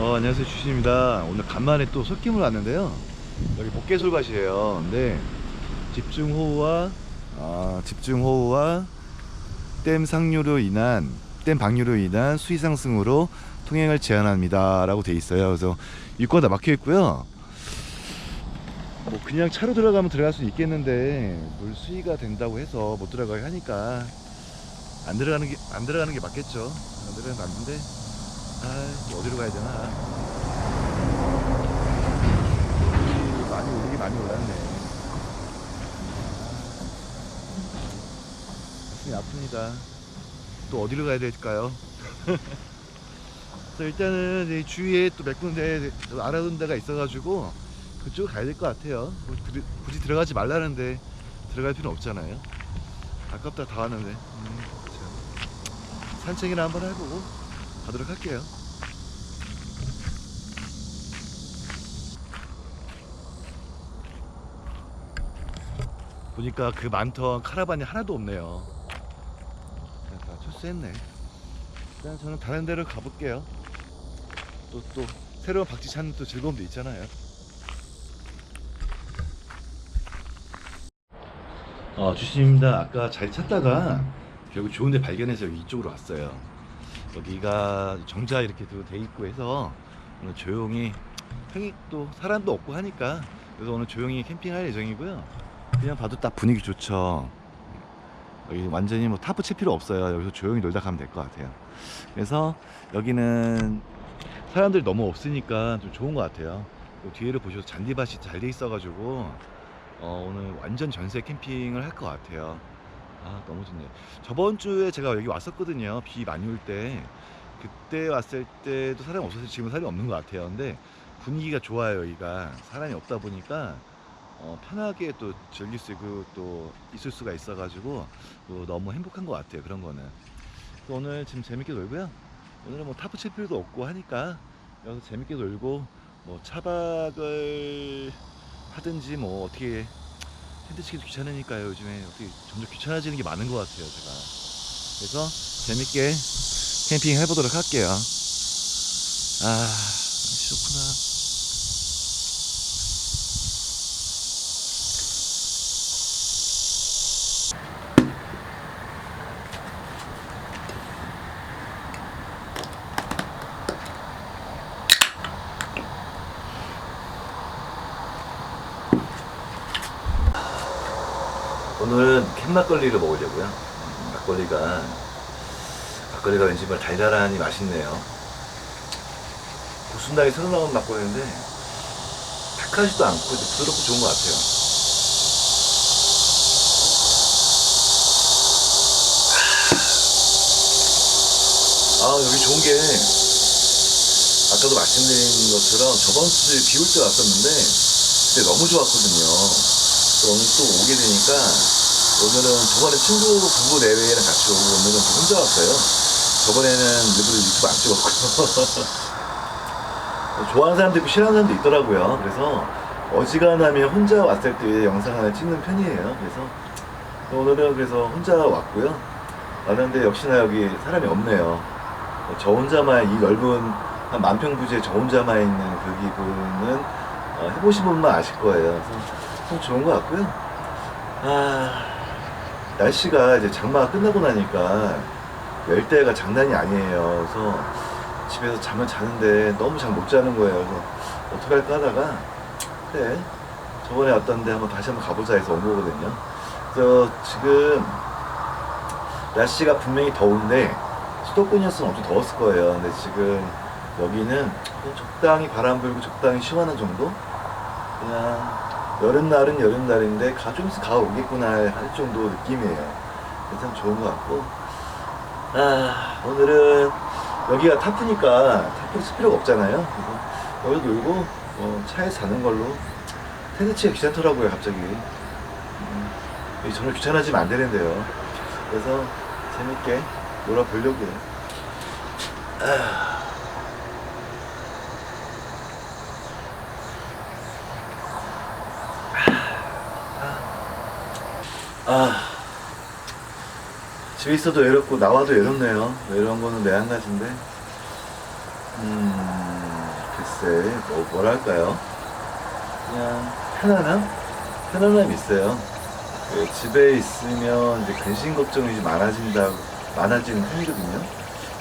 어, 안녕하세요 주신입니다. 오늘 간만에 또 솔김을 왔는데요. 여기 목계솔밭이에요. 근데 집중호우와 아, 집중호우와 댐 상류로 인한 댐 방류로 인한 수위 상승으로 통행을 제한합니다. 라고 돼 있어요. 그래서 입구가 다 막혀 있고요. 뭐 그냥 차로 들어가면 들어갈 수 있겠는데 물 수위가 된다고 해서 못 들어가게 하니까 안 들어가는 게 안 들어가는 게 맞겠죠. 안 들어가는 게 맞는데 아 어디로 가야 되나? 많이 오르기 많이 올랐네. 가슴이 아픕니다. 또 어디로 가야 될까요? 그래서 일단은 이 주위에 또 몇 군데 알아둔 데가 있어가지고 그쪽 가야 될 것 같아요. 뭐 그- 굳이 들어가지 말라는데 들어갈 필요는 없잖아요. 아깝다 다 왔는데. 음, 참. 산책이나 한번 해보고 가도록 할게요. 보니까 그 많던 카라반이 하나도 없네요. 다 철수했네. 일단 저는 다른 데로 가볼게요. 또 또 새로운 박쥐 찾는 또 즐거움도 있잖아요. 어, 주신입니다. 아까 잘 찾다가 결국 좋은 데 발견해서 이쪽으로 왔어요. 여기가 정자 이렇게 돼 있고 해서 오늘 조용히 평이 또 사람도 없고 하니까 그래서 오늘 조용히 캠핑할 예정이고요. 그냥 봐도 딱 분위기 좋죠. 여기 완전히 뭐 타프 칠 필요 없어요. 여기서 조용히 놀다 가면 될 것 같아요. 그래서 여기는 사람들이 너무 없으니까 좀 좋은 것 같아요. 그 뒤에를 보셔서 잔디밭이 잘 돼 있어가지고 어, 오늘 완전 전세 캠핑을 할 것 같아요. 아 너무 좋네. 저번 주에 제가 여기 왔었거든요. 비 많이 올 때. 그때 왔을 때도 사람이 없어서 지금 사람이 없는 것 같아요. 근데 분위기가 좋아요. 여기가 사람이 없다 보니까 어, 편하게 또 즐길 수 있고 또 있을 수가 있어 가지고 또 너무 행복한 것 같아요. 그런 거는. 오늘 지금 재밌게 놀고요. 오늘은 뭐 타프 칠 필요도 없고 하니까 여기서 재밌게 놀고 뭐 차박을 하든지 뭐 어떻게 텐트 치기도 귀찮으니까요 요즘에 어떻게 점점 귀찮아지는 게 많은 것 같아요 제가 그래서 재밌게 캠핑 해보도록 할게요 아 좋구나 오늘은 캔막걸리를 먹으려고요. 음, 막걸리가 막걸리가 왠지 뭐 달달하니 맛있네요. 고순하게 새로 나온 막걸리인데 탁하지도 않고 부드럽고 좋은 것 같아요. 아 여기 좋은 게 아까도 말씀드린 것처럼 저번 주에 비 올 때 왔었는데 그때 너무 좋았거든요. 또 오늘 또 오게 되니까 오늘은 저번에 친구 부부 내외랑 같이 오고 오늘은 저 혼자 왔어요. 저번에는 일부러 유튜브 안 찍었고 좋아하는 사람도 있고 싫어하는 사람도 있더라고요. 그래서 어지간하면 혼자 왔을 때 영상 하나 찍는 편이에요. 그래서 오늘은 그래서 혼자 왔고요. 왔는데 역시나 여기 사람이 없네요. 저 혼자만 이 넓은 한 만평 부지에 저 혼자만 있는 그 기분은 어, 해보신 분만 아실 거예요. 그래서 참 좋은 것 같고요. 아, 날씨가 이제 장마가 끝나고 나니까 열대가 장난이 아니에요. 그래서 집에서 잠을 자는데 너무 잠못 자는 거예요. 그래서 어떻게 할까 하다가 그래 저번에 왔던데 한번 다시 한번 가보자 해서 온 거거든요. 그래서 지금 날씨가 분명히 더운데 수도권이었으면 엄청 더웠을 거예요. 근데 지금 여기는 적당히 바람 불고 적당히 시원한 정도? 그냥 여름날은 여름날인데 가, 좀 있으면 가을 오겠구나 할 정도 느낌이에요. 참 좋은 것 같고. 아, 오늘은 여기가 타프니까 타프 쓸 필요가 없잖아요. 그래서 여기 놀고 어, 차에 사는 걸로 텐트 치기가 귀찮더라고요, 갑자기. 음, 정말 귀찮아지면 안 되는데요. 그래서 재밌게 놀아보려고요. 아. 아 집에 있어도 외롭고 나와도 외롭네요 외로운 거는 매한 가지인데 음 글쎄, 뭐, 뭐랄까요? 그냥 편안함? 편안함이 있어요. 그 집에 있으면 이제 근심 걱정이 좀 많아진다, 많아지는 편이거든요.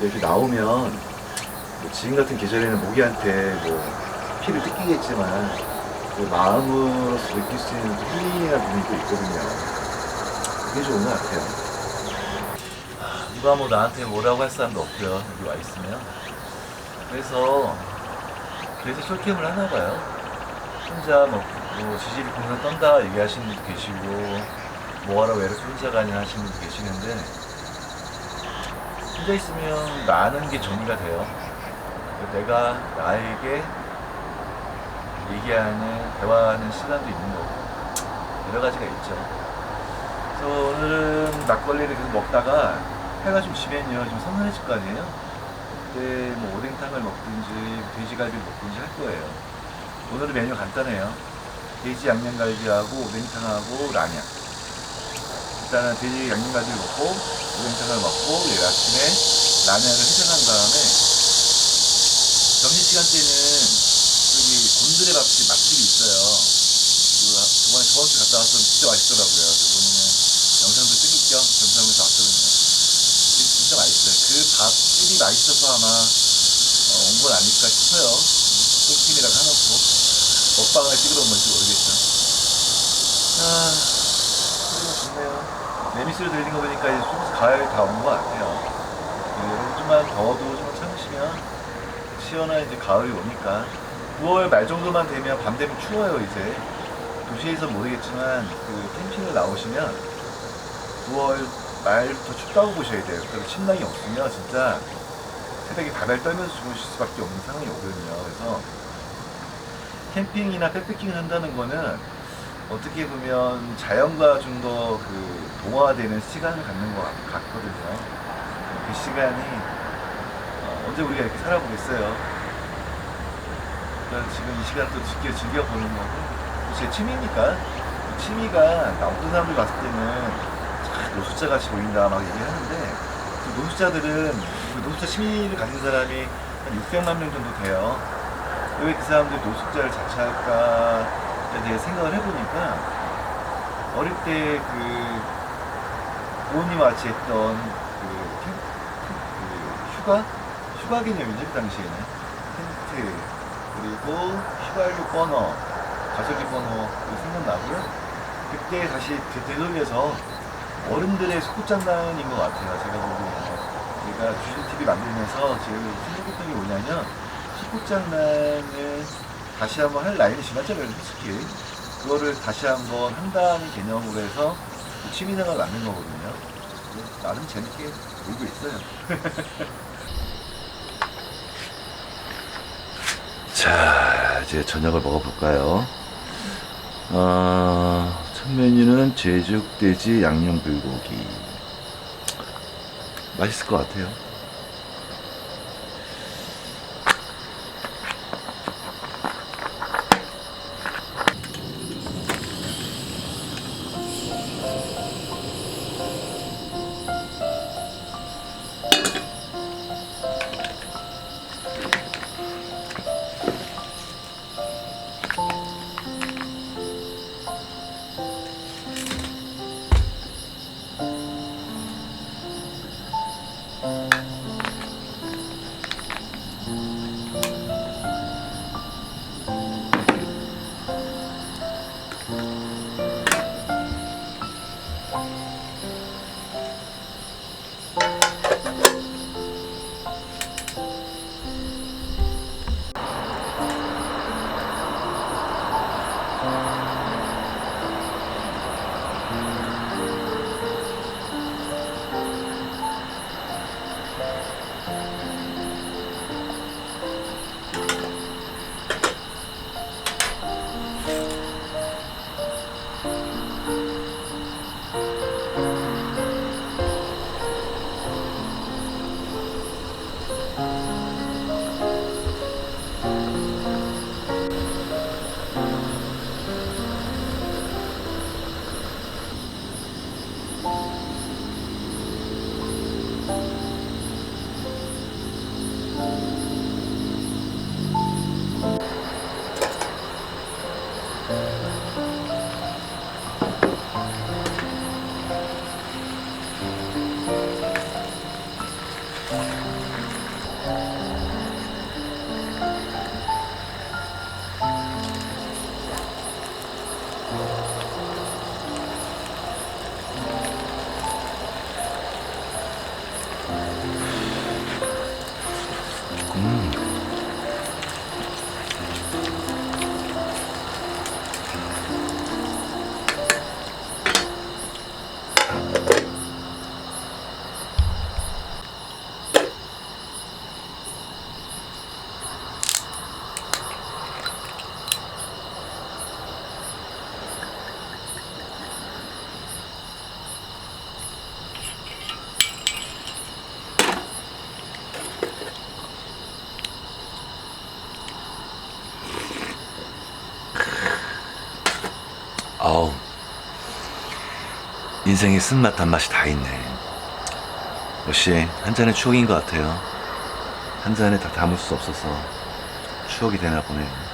이렇게 나오면, 뭐 지금 같은 계절에는 모기한테 뭐 피를 뜯기겠지만, 그 마음으로서 느낄 수 있는 힐링이나 부분이 또 있거든요. 그게 좋은 것 같아요. 아, 누가 뭐 나한테 뭐라고 할 사람도 없고요. 여기 와 있으면. 그래서 그래서 솔캠을 하나 봐요. 혼자 뭐, 뭐 지질이 공상 떤다 얘기하시는 분도 계시고 뭐하러 왜 이렇게 혼자 가냐 하시는 분도 계시는데 혼자 있으면 나는 게 정리가 돼요. 내가 나에게 얘기하는 대화하는 시간도 있는 거고 여러 가지가 있죠. 그래서 오늘은 막걸리를 계속 먹다가 해가 좀 지면요 좀 선선해질 거 아니에요? 그때 뭐 오뎅탕을 먹든지 돼지갈비를 먹든지 할 거예요. 오늘은 메뉴 간단해요. 돼지 양념갈비하고 오뎅탕하고 라면. 일단은 돼지 양념갈비를 먹고 오뎅탕을 먹고 내일 아침에 라면을 해장한 다음에 점심시간 때는 곤드레 밥집 맛집이 있어요. 그 저번에 저번 주 갔다 와서 진짜 맛있더라고요. 겸 점심하면서 왔거든요. 진짜 맛있어요. 그 밥집이 맛있어서 아마 어, 온건 아닐까 싶어요. 똥팀이라고 해놓고 먹방을 찍으러 온 건지 모르겠죠. 아, 좋네요. 매미소리 들리는 거 보니까 이제 조금 가을 다 온 것 같아요. 그 여러분 좀만 더워도 좀 참으시면 시원한 이제 가을이 오니까 9월 말 정도만 되면 밤 되면 추워요 이제 도시에서 모르겠지만 그 캠핑을 나오시면 9월 말부터 춥다고 보셔야 돼요. 그래서 침낭이 없으면 진짜 새벽에 바벨 떨면서 주무실 수밖에 없는 상황이 오거든요. 그래서 캠핑이나 백패킹을 한다는 거는 어떻게 보면 자연과 좀 더 그 동화되는 시간을 갖는 것 같- 같거든요. 그 시간이 어, 언제 우리가 이렇게 살아보겠어요. 그러니까 지금 이 시간 또 즐겨, 즐겨보는 거고 제 취미니까 취미가 나 어떤 사람들 봤을 때는 참 노숙자 같이 보인다 막 얘기하는데 그 노숙자들은 그 노숙자 취미를 가진 사람이 한 600만 명 정도 돼요. 왜 그 사람들 노숙자를 자처할까에 대해 생각을 해보니까 어릴 때 그 부모님과 같이 했던 그, 캠, 그 휴가? 휴가 개념이죠, 그 당시에는. 텐트, 그리고 휴가료 번호, 가족이 번호 생각나고요. 그때 다시 되- 되돌려서 어른들의 속장난인 것 같아요. 제가 보기에는. 제가 주신 TV 만들면서 제일 생각했던 게 뭐냐면 속장난을 다시 한번 할 나이는 지났잖아요, 솔직히. 그거를 다시 한번 한다는 개념으로 해서 그 취미생활을 만든 거거든요. 나름 재밌게 놀고 있어요. 자, 이제 저녁을 먹어볼까요? 어, 첫 메뉴는 제육돼지 양념 불고기. 맛있을 것 같아요. Uh... 인생의 쓴맛 단맛이 다 있네. 역시 한 잔의 추억인 것 같아요. 한 잔에 다 담을 수 없어서 추억이 되나 보네요.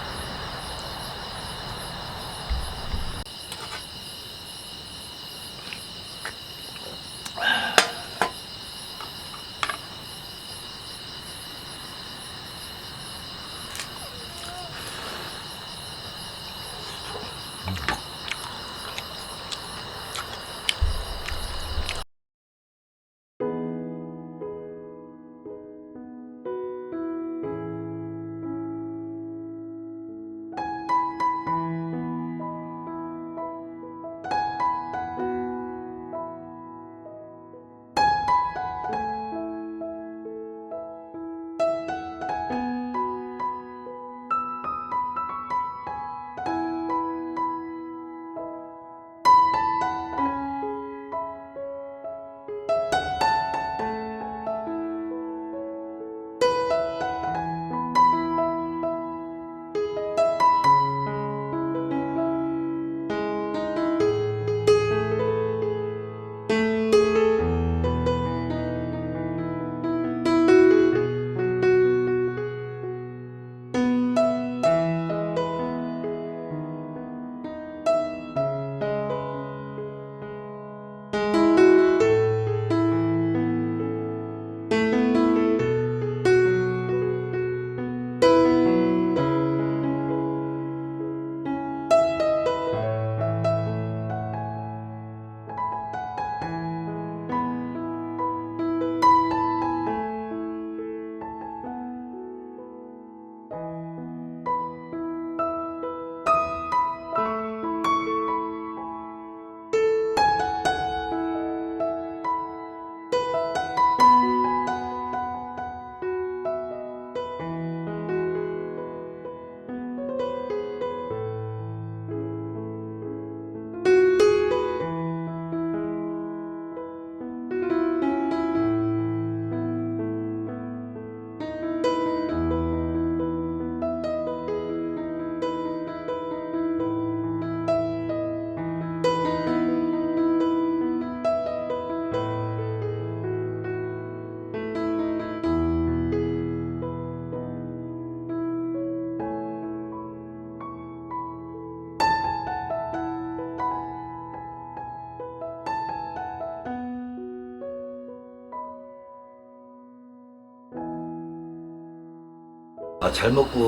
잘 먹고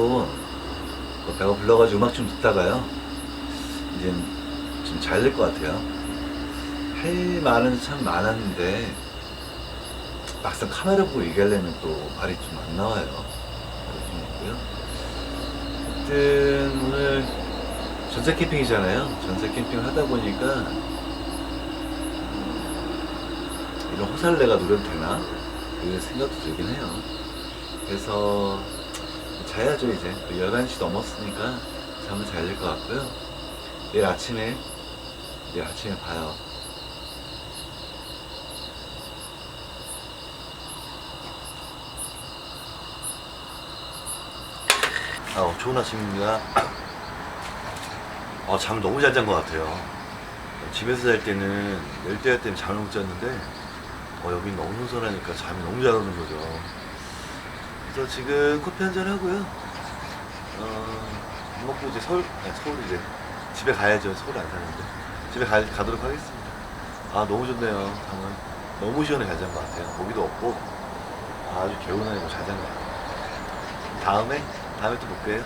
뭐 배가 불러가지고 음악 좀 듣다가요. 이제 좀 잘 될 것 같아요. 할 말은 참 많았는데 막상 카메라 보고 얘기하려면 또 말이 좀 안 나와요. 좀 있고요. 하여튼 오늘 전세 캠핑이잖아요. 전세 캠핑을 하다 보니까 음, 이런 호살레가 노려도 되나? 그 생각도 들긴 해요. 그래서 자야죠 이제 또 11시 넘었으니까 잠을 자야 될것 같고요 내일 아침에 내일 아침에 봐요 아, 좋은 아침입니다. 어, 잠 너무 잘 잔 것 같아요. 집에서 잘 때는 열대야 때문에 잠을 못 잤는데 어, 여기 너무 선선하니까 잠이 너무 잘 오는 거죠. 그래서 지금 커피 한잔 하고요. 어, 먹고 이제 서울, 아니, 서울 이제 집에 가야죠. 서울 안 사는데. 집에 가, 가도록 하겠습니다. 아, 너무 좋네요. 잠은 너무 시원하게 잘잔 것 같아요. 모기도 없고 아주 개운하게 잘 잔 것 같아요. 다음에 다음에 또 볼게요.